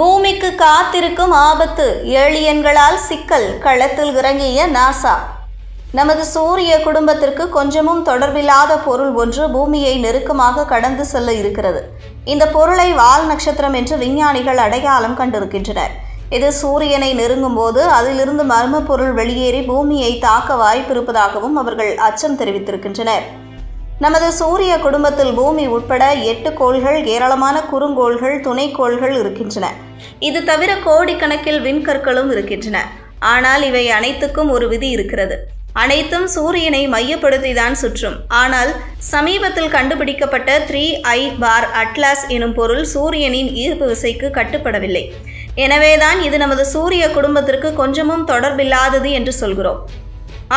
பூமிக்கு காத்திருக்கும் ஆபத்து ஏழியன்களால் சிக்கல் களத்தில் இறங்கிய நாசா. நமது சூரிய குடும்பத்திற்கு கொஞ்சமும் தொடர்பில்லாத பொருள் ஒன்று பூமியை நெருக்கமாக கடந்து செல்ல இருக்கிறது. இந்த பொருளை வால் நட்சத்திரம் என்று விஞ்ஞானிகள் அடையாளம் கண்டிருக்கின்றனர். இது சூரியனை நெருங்கும் போது அதிலிருந்து மர்ம பொருள் வெளியேறி பூமியை தாக்க வாய்ப்பிருப்பதாகவும் அவர்கள் அச்சம் தெரிவித்திருக்கின்றனர். நமது சூரிய குடும்பத்தில் பூமி உட்பட எட்டு கோள்கள் ஏராளமான குறுங்கோள்கள் துணைக்கோள்கள் இருக்கின்றன. இது தவிர கோடிக்கணக்கில் விண்கற்களும் இருக்கின்றன. ஆனால் இவை அனைத்துக்கும் ஒரு விதி இருக்கிறது. அனைத்தும் சூரியனை மையப்படுத்திதான் சுற்றும். ஆனால் சமீபத்தில் கண்டுபிடிக்கப்பட்ட த்ரீ ஐ பார் அட்லாஸ் எனும் பொருள் சூரியனின் ஈர்ப்பு விசைக்கு கட்டுப்படவில்லை. எனவேதான் இது நமது சூரிய குடும்பத்திற்கு கொஞ்சமும் தொடர்பில்லாதது என்று சொல்கிறோம்.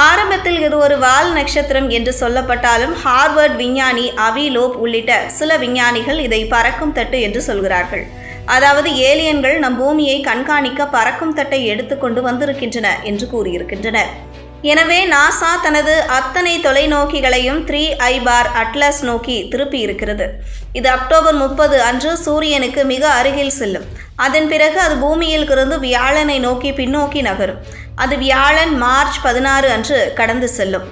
ஆரம்பத்தில் இது ஒரு வால் நட்சத்திரம் என்று சொல்லப்பட்டாலும் ஹார்வர்ட் விஞ்ஞானி அவி லோப் உள்ளிட்ட சில விஞ்ஞானிகள் இதை பறக்கும் தட்டு என்று சொல்கிறார்கள். அதாவது ஏலியன்கள் நம் பூமியை கண்காணிக்க பறக்கும் தட்டை எடுத்துக்கொண்டு வந்திருக்கின்றன என்று கூறியிருக்கின்றனர். எனவே நாசா தனது அத்தனை தொலைநோக்கிகளையும் த்ரீ ஐ பார் அட்லஸ் நோக்கி திருப்பி இருக்கிறது. இது அக்டோபர் முப்பது அன்று சூரியனுக்கு மிக அருகில் செல்லும். அதன் பிறகு அது பூமியில் இருந்து வியாழனை நோக்கி பின்னோக்கி நகரும். அது வியாழன் மார்ச் பதினாறு அன்று கடந்து செல்லும்.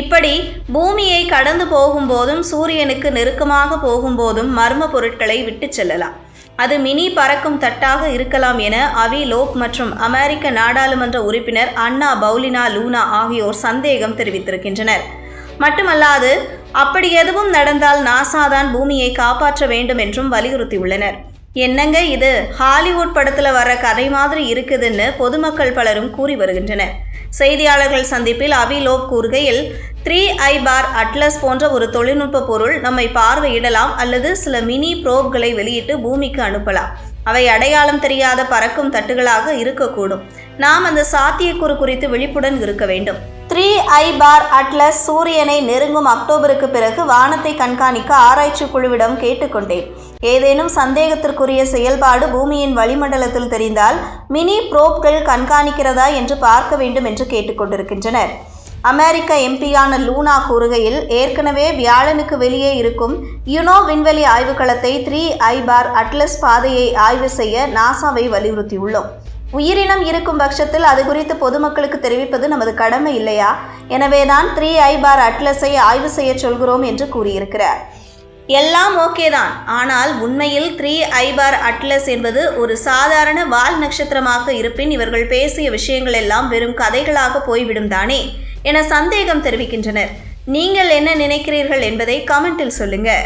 இப்படி பூமியை கடந்து போகும்போதும் சூரியனுக்கு நெருக்கமாக போகும்போதும் மர்ம பொருட்களை விட்டு செல்லலாம். அது மினி பறக்கும் தட்டாக இருக்கலாம் என அவி லோப் மற்றும் அமெரிக்க நாடாளுமன்ற உறுப்பினர் அண்ணா பவுலினா லூனா ஆகியோர் சந்தேகம் தெரிவித்திருக்கின்றனர். மட்டுமல்லாது அப்படி எதுவும் நடந்தால் நாசா தான் பூமியை காப்பாற்ற வேண்டும் என்றும் வலியுறுத்தியுள்ளனர். என்னங்க இது? ஹாலிவுட் படத்தில் வர கதை மாதிரி இருக்குதுன்னு பொதுமக்கள் பலரும் கூறி வருகின்றனர். செய்தியாளர்கள் சந்திப்பில் அவிலோப் கூறுகையில் த்ரீ ஐ பார் அட்லஸ் போன்ற ஒரு தொழில்நுட்ப பொருள் நம்மை பார்வையிடலாம் அல்லது சில மினி ப்ரோப்களை வெளியிட்டு பூமிக்கு அனுப்பலாம். அவை அடையாளம் தெரியாத பறக்கும் தட்டுகளாக இருக்கக்கூடும். நாம் அந்த சாத்தியக்கூறு குறித்து விழிப்புடன் இருக்க வேண்டும். த்ரீ ஐ பார் அட்லஸ் சூரியனை நெருங்கும் அக்டோபருக்கு பிறகு வானத்தை கண்காணிக்க ஆராய்ச்சி குழுவிடம் கேட்டுக்கொண்டேன். ஏதேனும் சந்தேகத்திற்குரிய செயல்பாடு பூமியின் வளிமண்டலத்தில் தெரிந்தால் மினி புரோப்கள் கண்காணிக்கிறதா என்று பார்க்க வேண்டும் என்று கேட்டுக்கொண்டிருக்கின்றனர். அமெரிக்க எம்பியான லூனா கூறுகையில் ஏற்கனவே வியாழனுக்கு வெளியே இருக்கும் யுனோ விண்வெளி ஆய்வுக்களத்தை த்ரீ ஐபார் அட்லஸ் பாதையை ஆய்வு செய்ய நாசாவை வலியுறுத்தியுள்ளோம். உயிரினம் இருக்கும் பட்சத்தில் அது குறித்து பொதுமக்களுக்கு தெரிவிப்பது நமது கடமை இல்லையா? எனவேதான் த்ரீ ஐபார் அட்லஸை ஆய்வு செய்ய சொல்கிறோம் என்று கூறியிருக்கிறார். எல்லாம் ஓகே தான். ஆனால் உண்மையில் த்ரீ ஐபார் அட்லஸ் என்பது ஒரு சாதாரண வால் நட்சத்திரமாக இருப்பின் இவர்கள் பேசிய விஷயங்கள் எல்லாம் வெறும் கதைகளாக போய்விடும் தானே. என சந்தேகம் தெரிவிக்கின்றனர். நீங்கள் என்ன நினைக்கிறீர்கள் என்பதை கமெண்டில் சொல்லுங்கள்